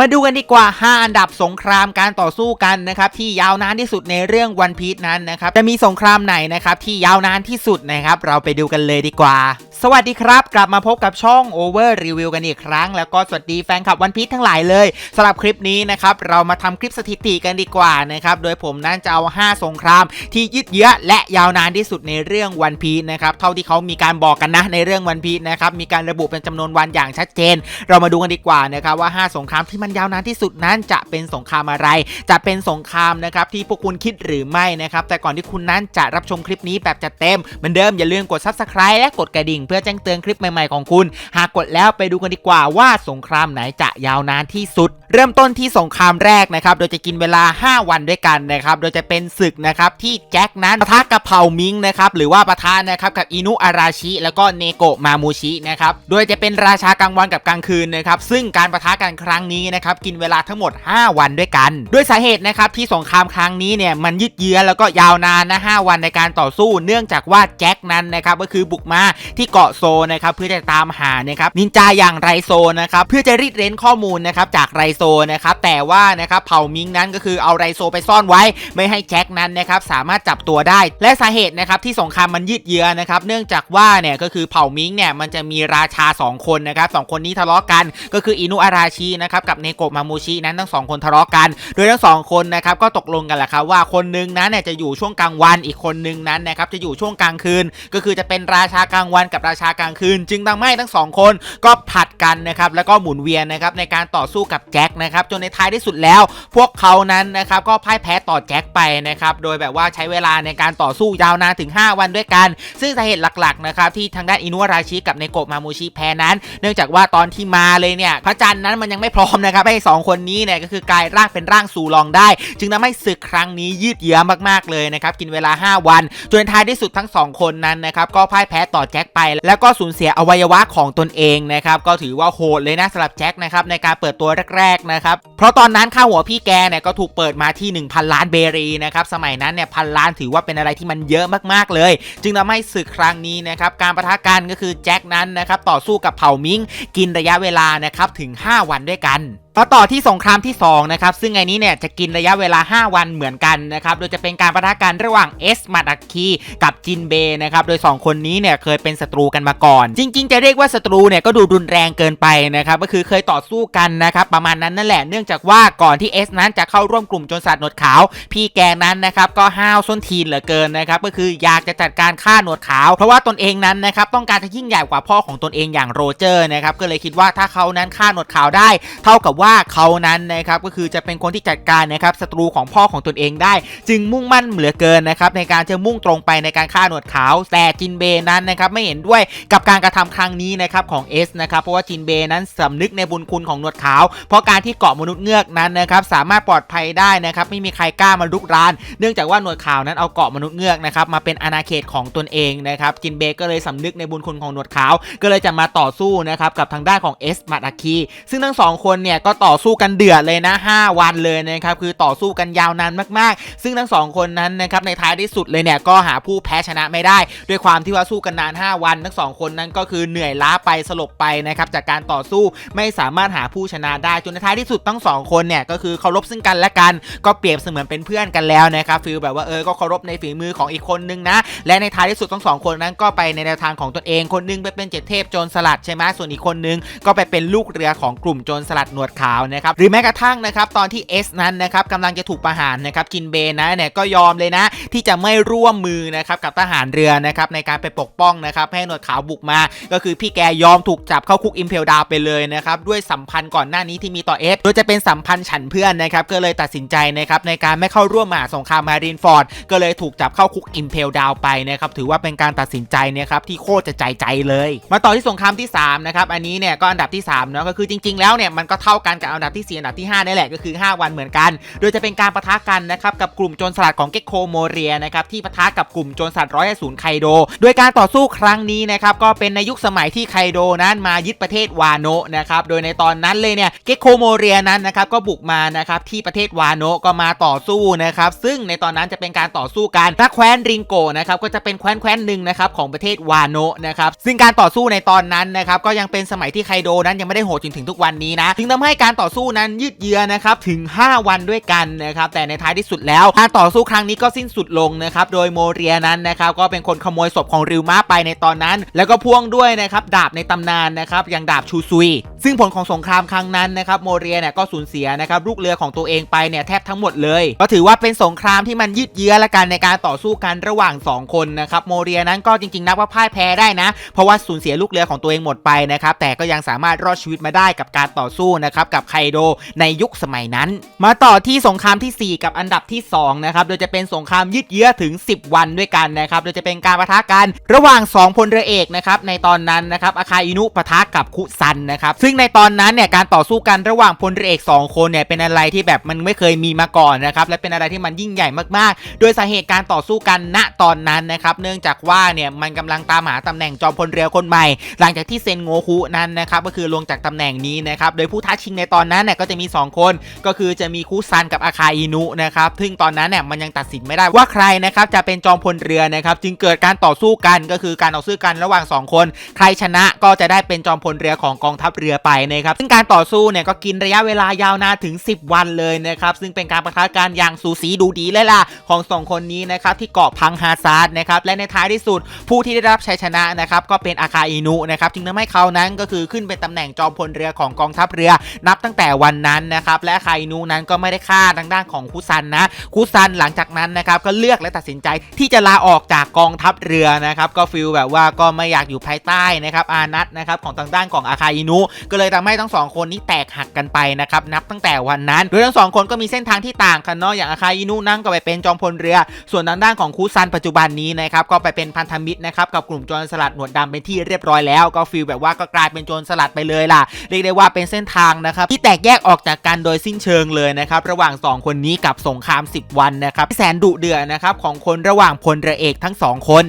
มาดูกันดีกว่า 5 อันดับสงครามการต่อสู้กันนะครับที่ยาวนานที่สุดในเรื่องวันพี e นั้นนะครับจะมีสงครามไหนนะครับที่ยาวนานที่สุดนะครับเราไปดูกันเลยดีกว่า สวัสดีครับ กลับมาพบกับช่อง Over Review กันอีกครั้ง แล้วก็สวัสดีแฟนคลับวันพี e ทั้งหลายเลยสำหรับคลิปนี้นะครับเรามาทำคลิปสถิติกันดีกว่านะครับโดยผมนั้นจะเอา 5 สงครามที่ยืดเยื้อและยาวนานที่สุดในเรื่องวันพี e นะครับเท่าที่เขามีการบอกกันนะในเรื่องวันพี e นะครับมีการระบุเป็นจำนวนวันอย่างชัดเจน เรามาดูกันดีกว่านะครับว่า 5 สงครามที่มันยาวนานที่สุดนั้นจะเป็นสงครามอะไร จะเป็นสงครามนะครับที่พวกคุณคิดหรือไม่นะครับแต่ก่อนที่คุณนั้นจะรับชมคลิปนี้แบบจัดเต็มเหมือนเดิมอย่าลืมกด subscribe และกดกระดิ่ง เพื่อแจ้งเตือนคลิปใหม่ๆของคุณ หากกดแล้วไปดูกันดีกว่าว่าสงครามไหนจะยาวนานที่สุด เริ่มต้นที่สงครามแรกนะครับ โดยจะกินเวลา 5 วันด้วยกันนะครับ โดยจะเป็นศึกนะครับที่แจ็คนั้นปะทะกับเผ่ามิงนะครับหรือว่าปะทะนะครับกับอินุอาราชิ แล้วก็เนโกะมามูชินะครับโดยจะเป็นราชากลางวันกับกลางคืนนะครับซึ่งการปะทะกันครั้งนี้นะครับกินเวลาทั้งหมด 5 วันด้วยกัน ด้วยสาเหตุนะครับที่สงครามครั้งนี้เนี่ยมันยืดเยื้อแล้วก็ยาวนานนะ5วันในการต่อสู้ เนื่องจากว่าแจ็คนั้นนะครับก็คือบุกมาที่เกาะโซนะครับเพื่อจะตามหานะครับนินจาอย่างไรโซนะครับเพื่อจะรีดเร้นข้อมูลนะครับจากไรโซนะครับแต่ว่านะครับเผ่ามิงนั้นก็คือเอาไรโซไปซ่อนไว้ ไม่ให้แจ็คนั้นนะครับสามารถจับตัวได้ และสาเหตุนะครับที่สงครามมันยืดเยื้อนะครับเนื่องจากว่าเนี่ยก็คือเผ่ามิงเนี่ยมันจะมีราชา 2 คนนะครับสองคนนี้ทะเลาะกันก็คืออินุอาราชินะครับกับเนโกะมามูชินั้นทั้งสองคนทะเลาะกัน โดยทั้งสองคนนะครับก็ตกลงกันแหละครับว่าคนหนึงนั้นเนี่ยจะอยู่ช่วงกลางวันอีกคนหนึงนั้นนะครับจะอยู่ช่วงกลางคืน ก็คือจะเป็นราชากลางวันกับราชากลางคืน จึงทำให้ทั้งสองคนก็ผลัดกันนะครับแล้วก็หมุนเวียนนะครับในการต่อสู้กับแจ็คนะครับจนในท้ายที่สุดแล้ว พวกเขานั้นนะครับก็พ่ายแพ้ต่อแจ็คไปนะครับโดยแบบว่าใช้เวลาในการต่อสู้ยาวนานถึง 5 วันด้วยกัน ซึ่งสาเหตุหลักๆนะครับที่ทางด้านอินุวราชิกับเนโกะมามูชิแพ้นั้น เนื่องจากว่าตอนที่มาเลยเนี่ยพระจันทร์นั้นมันยังไม่พร้อมนะครับให้สองคนนี้เนี่ยก็คือกลายร่างเป็นร่างสู่รองได้ จึงทำให้ศึกครั้งนี้ยืดเยื้อมากๆเลยนะครับกินเวลา 5 วันจนท้ายที่สุดทั้งสองคนนั้นนะครับก็พ่ายแพ้ต่อแจ็คไป แล้วก็สูญเสียอวัยวะของตนเองนะครับก็ถือว่าโหดเลยนะสำหรับแจ็คนะครับในการเปิดตัวแรกๆนะครับเพราะตอนนั้นค่าหัวพี่แกเนี่ยก็ถูกเปิดมาที่ 1,000 ล้านเบรีนะครับสมัยนั้นเนี่ยพันล้านถือว่าเป็นอะไรที่มันเยอะมากๆเลย จึงทำให้ศึกครั้งนี้นะครับการประทะกันก็คือแจ็คนั้นนะครับต่อสู้กับเผ่ามิงกินระยะเวลานะครับถึง 5 วันด้วยกัน มาต่อที่สงครามที่2นะครับซึ่งไอ้นี้เนี่ยจะกินระยะเวลา 5 วันเหมือนกันนะครับโดยจะเป็นการประทะกันระหว่างเอสมาดักคีกับจินเบนะครับโดย 2 คนนี้เนี่ยเคยเป็นศัตรูกันมาก่อน จริง ๆ จะเรียกว่าศัตรูเนี่ยก็ดูรุนแรงเกินไปนะครับก็คือเคยต่อสู้กันนะครับประมาณนั้นนั่นแหละเนื่องจากว่าก่อนที่เอสนั้นจะเข้าร่วมกลุ่มจรสลัดหนวดขาว พี่แกนั้นนะครับก็ห้าวส้นทีนเหลือเกินนะครับก็คืออยากจะจัดการฆ่าหนวดขาว เพราะว่าตนเองนั้นนะครับต้องการจะยิ่งใหญ่กว่าพ่อของตนเองอย่างโรเจอร์นะครับก็เลยคิดว่าถ้าเขานั้นฆ่าหนวดขาวได้เท่ากับว่าเขานั้นนะครับก็คือจะเป็นคนที่จัดการนะครับศัตรูของพ่อของตนเองได้ จึงมุ่งมั่นเหลือเกินนะครับในการจะมุ่งตรงไปในการฆ่าหนวดขาว แต่จินเบนั้นนะครับไม่เห็นด้วยกับการกระทำครั้งนี้นะครับของเอสนะครับเพราะว่าจินเบนั้นสำนึกในบุญคุณของหนวดขาว เพราะการที่เกาะมนุษย์เงือกนั้นนะครับสามารถปลอดภัยได้นะครับไม่มีใครกล้ามาลุกราน เนื่องจากว่าหนวดขาวนั้นเอาเกาะมนุษย์เงือกนะครับมาเป็นอาณาเขตของตนเองนะครับจินเบก็เลยสำนึกในบุญคุณของหนวดขาว ก็เลยจะมาต่อสู้นะครับกับทางด้านของเอสมาดาคีซึ่งทั้งสองคนเนี่ยก็ต่อสู้กันเดือดเลยนะ 5 วันเลยนะครับคือต่อสู้กันยาวนานมากๆ ซึ่งทั้งสองคนนั้นนะครับในท้ายที่สุดเลยเนี่ยก็หาผู้แพ้ชนะไม่ได้ ด้วยความที่ว่าสู้กันนาน 5 วัน ทั้งสองคนนั้นก็คือเหนื่อยล้าไปสลบไปนะครับจากการต่อสู้ไม่สามารถหาผู้ชนะได้จนในท้ายที่สุดทั้งสองคนเนี่ยก็คือเคารพซึ่งกันและกันก็เปรียบเสมือนเป็นเพื่อนกันแล้วนะครับฟีลแบบว่าเออก็เคารพในฝีมือของอีกคนนึงนะ และในท้ายที่สุดทั้งสองคนนั้นก็ไปในแนวทางของตนเองคนนึงไปเป็นเจ็ดเทพโจรสลัดใช่ไหมส่วนอีกคนนึงก็ไปเป็นลูกเรือของกลุ่มโจรสลัดหนวดขาวนะครับหรือแม้กระทั่งนะครับตอนที่เอสนั้นนะครับกำลังจะถูกประหารนะครับกินเบนะเนี่ยก็ยอมเลยนะ ที่จะไม่ร่วมมือนะครับกับทหารเรือนะครับในการไปปกป้องนะครับให้หนวดขาวบุกมา ก็คือพี่แกยอมถูกจับเข้าคุกอิมเพลดาวไปเลยนะครับด้วยสัมพันธ์ก่อนหน้านี้ที่มีต่อเอสโดยจะเป็นสัมพันธ์ฉันเพื่อนนะครับก็เลยตัดสินใจนะครับในการไม่เข้าร่วมมหาสงครามมารีนฟอร์ดก็เลยถูกจับเข้าคุกอิมเพลดาวไปนะครับถือว่าเป็นการตัดสินใจนะครับที่โคตรจะใจใจเลย มาต่อที่สงครามที่3นะครับอันนี้เนี่ยก็อันดับที่3เนาะก็คือจริง ๆ แล้วเนี่ยมันก็เท่ากันกับอันดับที่ 4 อันดับที่ 5 นี่แหละก็คือ 5 วันเหมือนกัน โดยจะเป็นการปะทะกันนะครับกับกลุ่มโจรสลัดของเก็กโคโมเรียนะครับที่ปะทะกับกลุ่มโจรสลัดร้อยศูนย์ไคโด โดยการต่อสู้ครั้งนี้นะครับก็เป็นในยุคสมัยที่ไคโดนั้นมายึดประเทศวาโนะนะครับโดยในตอนนั้นเลยเนี่ยเก็กโคโมเรียนั้นนะครับก็บุกมานะครับที่ประเทศวาโนะก็มาต่อสู้นะครับซึ่งในตอนนั้นจะเป็นการต่อสู้กันถ้าแคว้นริงโกนะครับก็จะเป็นแคว้นแคว้นหนึ่งนะครับของประเทศวาโนะนะครับซึ่งการต่อสู้ในตอนนั้นนะครับก็ยังเป็นสมัยที่ไคโดนั้นยังไม่ได้โหดจนถึงทุกวันนี้นะถึงทำให้การต่อสู้นั้นยืดเยื้อนะครับถึง 5 วันด้วยกันนะครับแต่ในท้ายที่สุดแล้วการต่อสู้ครั้งนี้ก็สิ้นสุดลงนะครับโดยโมเรียนั้นนะครับก็เป็นคนขโมยศพของริวมาไปในตอนนั้น แล้วก็พ่วงด้วยนะครับดาบในตำนานนะครับอย่างดาบชูซุย ซึ่งผลของสงครามครั้งนั้นนะครับโมเรียเนี่ยก็สูญเสียนะครับลูกเรือของตัวเองไปเนี่ยแทบทั้งหมดเลย ก็ถือว่าเป็นสงครามที่มันยืดเยื้อละกันในการต่อสู้กันระหว่าง 2 คนนะครับโมเรียนั้นก็จริงๆนับว่าพ่ายแพ้ได้นะ เพราะว่าสูญเสียลูกเรือของตัวเองหมดไปนะครับแต่ก็ยังสามารถรอดชีวิตมาได้กับการต่อสู้นะครับกับไคโดในยุคสมัยนั้น มาต่อที่สงครามทีสี่4 กับอันดับที่2นะครับโดยจะเป็นสงครามยืดเยื้อถึง 10 วันด้วยกันนะครับโดยจะเป็นการปะทะกันระหว่าง 2 พลเรือเอกนะครับในตอนนั้นนะครับอาคาอินุปะทะกับคุซันนะครับซึ่งในตอนนั้นเนี่ยการต่อสู้กันระหว่างพลเรือเอก2คนเนี่ยเป็นอะไรที่แบบมันไม่เคยมีมาก่อนนะครับและเป็นอะไรที่มันยิ่งใหญ่มากๆ โดยสาเหตุการต่อสู้กันณตอนนั้นนะครับเนื่องจากว่าเนี่ยมันกำลังตามหาตำแหน่งจอมพลเรือคนใหม่ หลังจากที่เซนโงคุนั้นนะครับก็คือลงจากตำแหน่งนี้นะครับโดยผู้ท้าชิงในตอนนั้นเนี่ยก็จะมี 2 คน ก็คือจะมีคุซันกับอาคาอินุนะครับซึ่งตอนนั้นเนี่ยมันยังตัดสินไม่ได้ว่าใครนะครับจะเป็นจอมพลเรือนะครับจึงเกิดการต่อสู้กันก็คือการต่อสู้กันระหว่าง 2 คน ใครชนะก็จะได้เป็นจอมพลเรือของกองทัพเรือไปนะครับซึ่งการต่อสู้เนี่ยก็กินระยะเวลายาวนานถึง 10 วันเลยนะครับซึ่งเป็นการประทะกันอย่างสูสีดูดีเลยล่ะของสองคนนี้นะครับที่เกาะพังฮาซาร์ดนะครับและในท้ายที่สุดผู้ที่ได้รับชัยชนะนะครับก็เป็นอาคาอินุนะครับจึงทำให้เขานั้นก็คือขึ้นเป็นตำแหน่งจอมพลเรือของกองทัพเรือ นับตั้งแต่วันนั้นนะครับและอาคาอินุนั้นก็ไม่ได้ฆ่าทางด้านของคุซันนะคุซันหลังจากนั้นนะครับก็เลือกและตัดสินใจที่จะลาออกจากกองทัพเรือนะครับก็ฟีลแบบว่าก็ไม่อยากอยู่ภายใต้นะครับอานัตนะครับของทางด้านของอาคาอินุก็เลยทำให้ทั้งสองคนนี้แตกหักกันไปนะครับนับตั้งแต่วันนั้น โดยทั้งสองคนก็มีเส้นทางที่ต่างกันเนาะอย่างอาคาอินุนั่งก็ไปเป็นจอมพลเรือ ส่วนทางด้านของคุซันปัจจุบันนี้นะครับก็ไปเป็นพันธมิตรนะครับกับกลุ่มโจรสลัดหนวดดำเป็นที่เรียบร้อยแล้ว ก็ฟีลแบบว่าก็กลายเป็นโจรสลัดไปเลยล่ะเรียกได้ว่าเป็นเส้นทางนะครับที่แตกแยกออกจากกันโดยสิ้นเชิงเลยนะครับระหว่าง 2 คนนี้กับสงคราม 10 วันนะครับแสนดุเดือดนะครับของคนระหว่างพลเรือเอกทั้ง 2 คน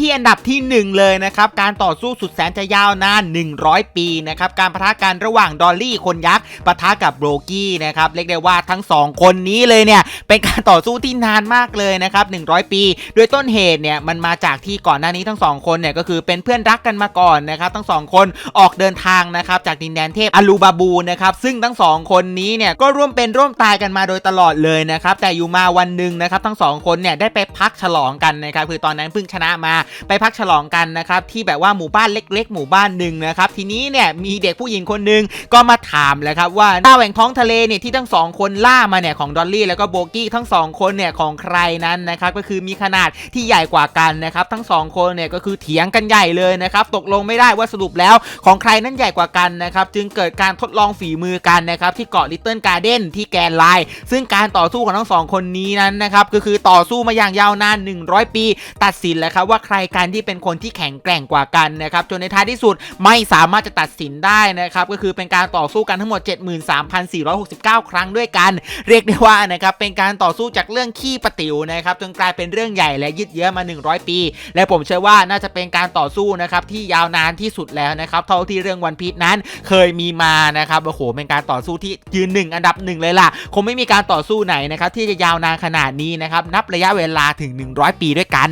ที่อันดับทีหนึ่1 เลยนะครับการต่อสู้สุดแสนจะยาวนาน 100 ปีนะครับการปะทะกันระหว่างดอลลี่คนยักษ์ปะทะกับโบรกี้นะครับเรียกได้ว่าทั้ง 2 คนนี้เลยเนี่ยเป็นการต่อสู้ที่นานมากเลยนะครับ100 ปี โดยต้นเหตุเนี่ยมันมาจากที่ก่อนหน้านี้ทั้งสองคนเนี่ยก็คือเป็นเพื่อนรักกันมาก่อนนะครับทั้งสองคนออกเดินทางนะครับจากดินแดนเทพอลูบาบูนะครับซึ่งทั้งสองคนนี้เนี่ยก็ร่วมเป็นร่วมตายกันมาโดยตลอดเลยนะครับแต่อยู่มาวันหนึ่งนะครับทั้งสองคนเนี่ยได้ไปพักฉลองกันนะครับคือตอนนั้นเพิ่งชนะมาไปพักฉลองกันนะครับที่แบบว่าหมู่บ้านเล็ก ๆ หมู่บ้านหนึ่งนะครับทีนี้เนี่ยมีเด็กผู้หญิงคนหนึ่งก็มาถามแหละครับว่าดาวแห่งท้องทะเลเนี่ยที่ทั้งสองคนล่ามาเนี่ยของดอลลี่แล้วก็โบกี้ทั้งสองคนเนี่ยของใครนั้นนะครับก็คือมีขนาดที่ใหญ่กว่ากันนะครับทั้งสองคนเนี่ยก็คือเถียงกันใหญ่เลยนะครับตกลงไม่ได้ว่าสรุปแล้วของใครนั้นใหญ่กว่ากันนะครับจึงเกิดการทดลองฝีมือกันนะครับที่เกาะลิตเติ้ลการ์เด้นที่แกนไลน์ซึ่งการต่อสู้ของทั้งสองคนนี้นั้นนะครับก็คือต่อสู้มาอย่างยาวนาน 100 ปี ตัดสินแล้วครับว่าใครกันที่เป็นคนที่แข็งแกร่งกว่ากันนะครับจนในท้ายที่สุดไม่สามารถจะตัดสินได้นะครับก็คือเป็นการต่อสู้กันทั้งหมด 73,469 ครั้งด้วยกัน เรียกได้ว่านะครับเป็นการต่อสู้จากเรื่องขี้ปะติ๋วนะครับจนกลายเป็นเรื่องใหญ่และยืดเยื้อมา 100 ปี และผมเชื่อว่าน่าจะเป็นการต่อสู้นะครับที่ยาวนานที่สุดแล้วนะครับเท่าที่เรื่องวันพีชนั้นเคยมีมานะครับโอ้โหเป็นการต่อสู้ที่ยืนหนึ่งอันดับหนึ่งเลยล่ะคงไม่มีการต่อสู้ไหนนะครับที่จะยาวนานขนาดนี้นะครับนับระยะเวลาถึง 100 ปีด้วยกัน